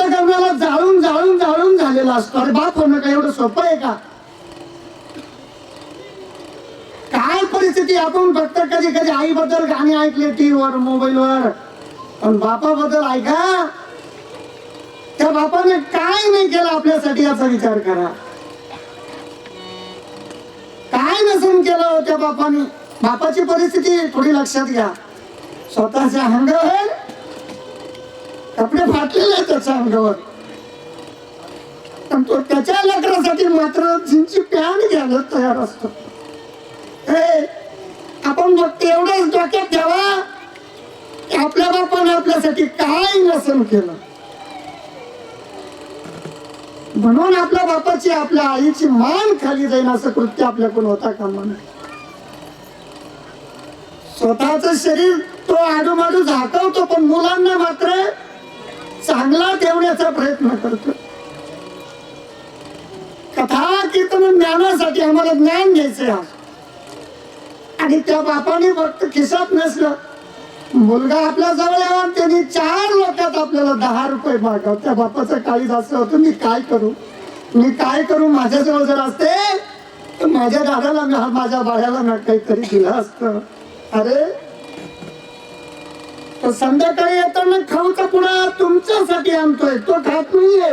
अंतकरणाला जाळून जाळून जाळून झालेला असतो. अरे बाप होणं काय एवढं सोपं आहे का? काय परिस्थिती? आपण फक्त कधी कधी आईबद्दल गाणी ऐकले टीव्हीवर मोबाईलवर. पण बापाबद्दल ऐका. त्या बापाने काय नाही केलं आपल्यासाठी याचा विचार करा. काय नसून केलं त्या बापाने? बापाची परिस्थिती थोडी लक्षात घ्या. स्वतःच्या अंगावर कपडे त्याच्या अंगावर. पण तो त्याच्या लेकरासाठी मात्र जिंची पॅन्ट घ्यायला तयार असतो. आपण फक्त एवढंच डोक्यात ठेवा की आपल्या बापाने आपल्यासाठी काय नसन केलं. म्हणून आपल्या बापाची आपल्या आईची मान खाली जाईल असं कृत्य आपल्याकडून होता कामा नये. स्वतःच शरीर तो आडूमाडू झाकवतो पण मुलांना मात्र चांगला ठेवण्याचा प्रयत्न करतो कथा कीर्तन ज्ञानासाठी आम्हाला ज्ञान घ्यायचे आज. आणि त्या बापाने फक्त खिशात नसलं मुलगा आपल्या जवळ यावा त्यांनी चार लोकात आपल्याला दहा रुपये मागाव. त्या बापाचं काळीज असं होतं मी काय करू? मी काय करू? माझ्याजवळ जर असते तर माझ्या दादाला मी- माझ्या बाळ्याला ना काहीतरी दिलं असतं. अरे तो संध्याकाळी येताना खाऊ का पुडा तुमच्यासाठी आणतोय तो खात नाहीये.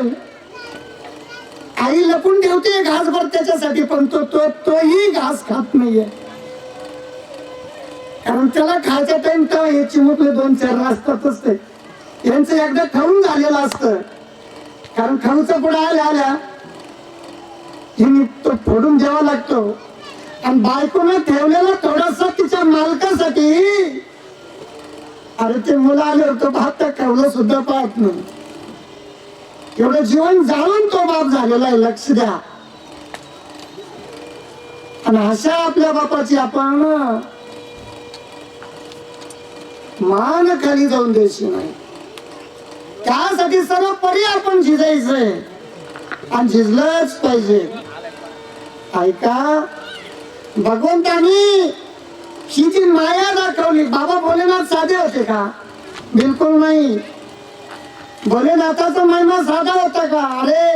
आई लपून ठेवते घासभर त्याच्यासाठी पण तो तो तोही घास खात नाहीये. कारण त्याला खायचा टाइम तर हे चिमुकले दोन चार असतातच ते. यांचं एकदा खाऊन झालेलं असतं. कारण खाऊचा पुढे आल्या आल्या हिने तो फोडून द्यावा लागतो. आणि बायकोनं ठेवलेला थोडासा तिच्या मालकासाठी अरे ते मुलं आले तो भात त्या सुद्धा पाहत नाही. एवढं जीवन जाळून तो बाप झालेला आहे लक्ष द्या. आणि अशा आपल्या बापाची आपण मान खाली जाऊन द्यायची नाही. त्यासाठी सर्व परी आपण झिजायचंय. आणि झिजलंच पाहिजे. ऐका भगवंतानी ही जी माया दाखवली बाबा भोलेनाथ साधे होते का? बिलकुल नाही. भोलेनाथाचा महिमा साधा होता का? अरे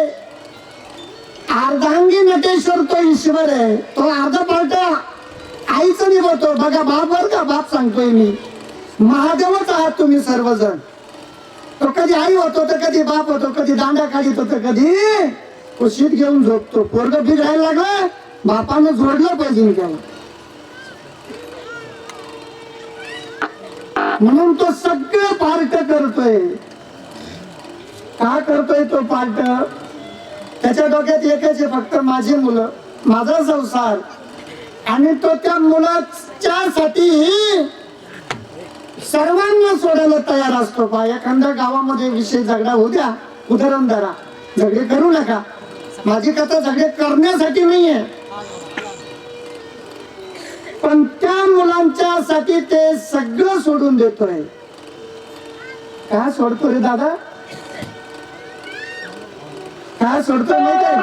अर्धांगी नटेश्वर तो ईश्वर आहे. तो अर्धा पालटा आईच निभवतो. बघा बाप बर का? बाप सांगतोय मी. महादेवच आहात तुम्ही सर्वजण. तो कधी आई होतो तर कधी बाप होतो कधी दांडा काढित होतो कधी कुशीत घेऊन झोपतो. पोरग बिघडायला लागलं बापानं जोडलं पाहिजे त्याला. म्हणून तो सगळं पार्ट करतोय. का करतोय तो पार्ट? त्याच्या डोक्यात एकच आहे फक्त माझी मुलं माझा संसार. आणि तो त्या मुलाच्या साठी सर्वांना सोडायला तयार असतो. पा एखाद्या गावामध्ये विषय झगडा होऊ द्या उदाहरण धरा. झगडे करू नका. माझी कथा झगडे करण्यासाठी नाहीये. मुलांच्या ते सगळं सोडून देतोय. का सोडतो रे दादा? का सोडतो माहिती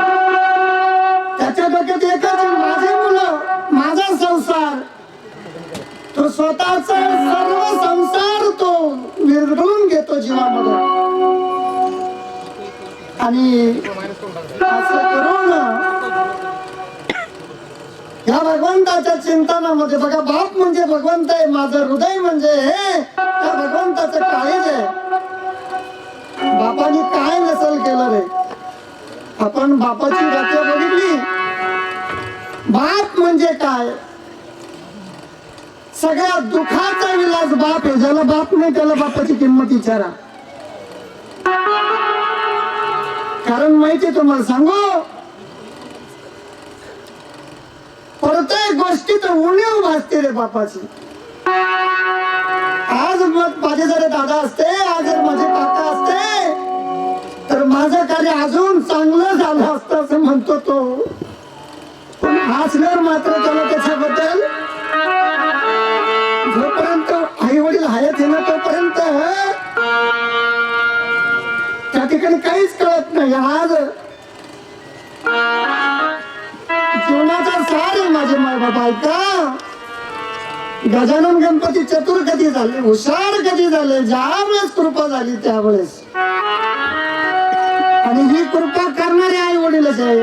त्याच्या डोक्यात एकच माझे मुलं माझा संसार. तो स्वतःचा सर्व संसार तो विरघळून घेतो जीवामध्ये. आणि या भगवंताच्या चिंतनामध्ये बघा बाप म्हणजे भगवंत आहे माझं हृदय म्हणजे हे त्या भगवंताचं काळीज आहे. बापाने काय नसल केलं रे? आपण बापाची व्याख्या बघितली. बाप म्हणजे काय? सगळ्या दुखाचा इलाज बाप आहे ज्याला बाप नाही त्याला बापाची किंमत विचारा. कारण माहिती तुम्हाला सांगू? तर उणीव भासते रे बापाची. आज मग माझे जर दादा असते आज जर माझे काका असते. तर माझं कार्य अजून चांगलं झालं असतं असं म्हणतो तो. पण हसल्यावर मात्र त्याला त्याच्याबद्दल. जोपर्यंत आई वडील आहेत ना तोपर्यंत त्या ठिकाणी काहीच कळत नाही. आज जीवनाचा सार आहे माझे माय बाबा ऐका गजानन गणपती चतुर कधी झाले? हुशार कधी झाले? ज्यावेळेस कृपा झाली त्यावेळेस. आणि ही कृपा करणारे आई वडीलच आहे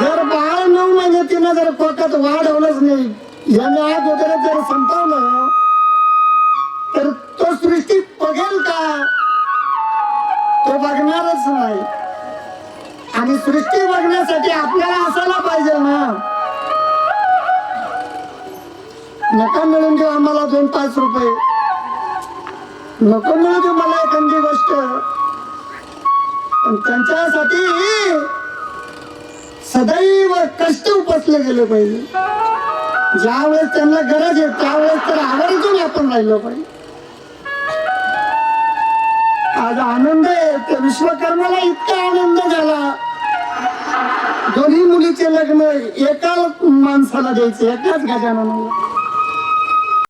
जर बाळ नऊ महिने तिनं जर कोकात वाढवलंच नाही याने आत वगैरे जर संपवलं नका मिळून देऊ आम्हाला दोन पाच रुपये. नको मिळू देऊ मला एखादी गोष्ट. त्यांच्यासाठी सदैव कष्ट उपसले गेले पाहिजे. ज्यावेळेस त्यांना गरज आहे त्यावेळेस तर आवर्जून आपण राहिलो पाहिजे. आज आनंद आहे त्या विश्वकर्माला इतका आनंद झाला. दोन्ही मुलीचे लग्न एका माणसाला द्यायचे एकाच गजाननाला